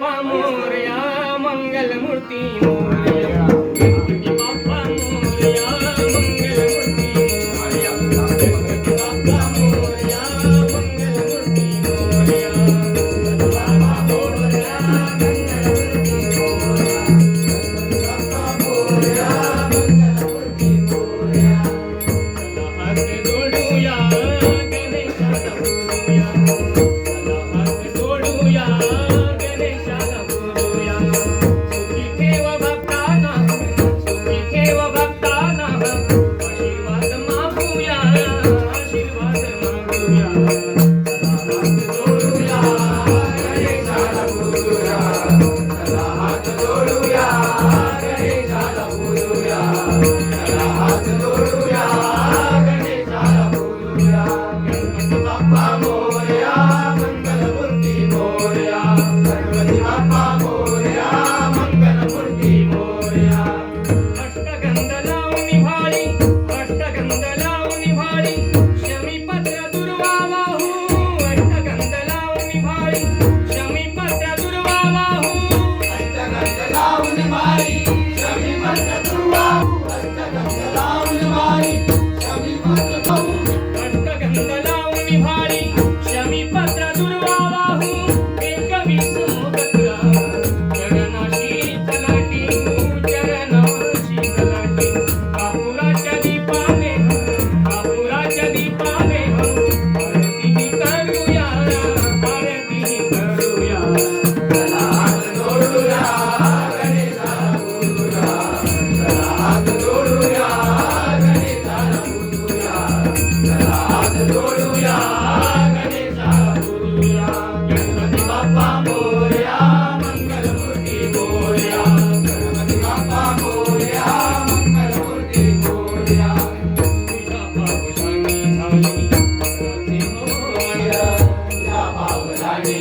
बाप्पा मोर्या मंगलमूर्ती मोर्या वारी शमी मस्त तू वाहू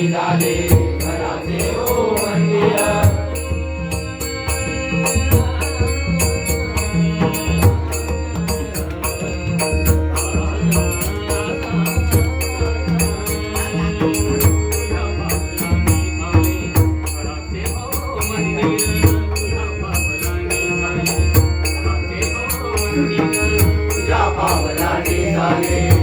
Dale. तुझ्या पावलाने झाले.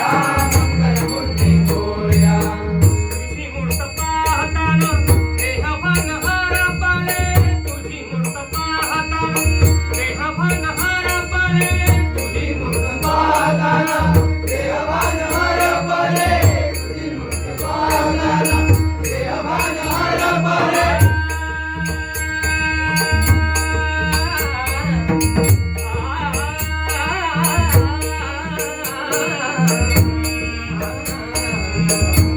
Yeah. Thank you.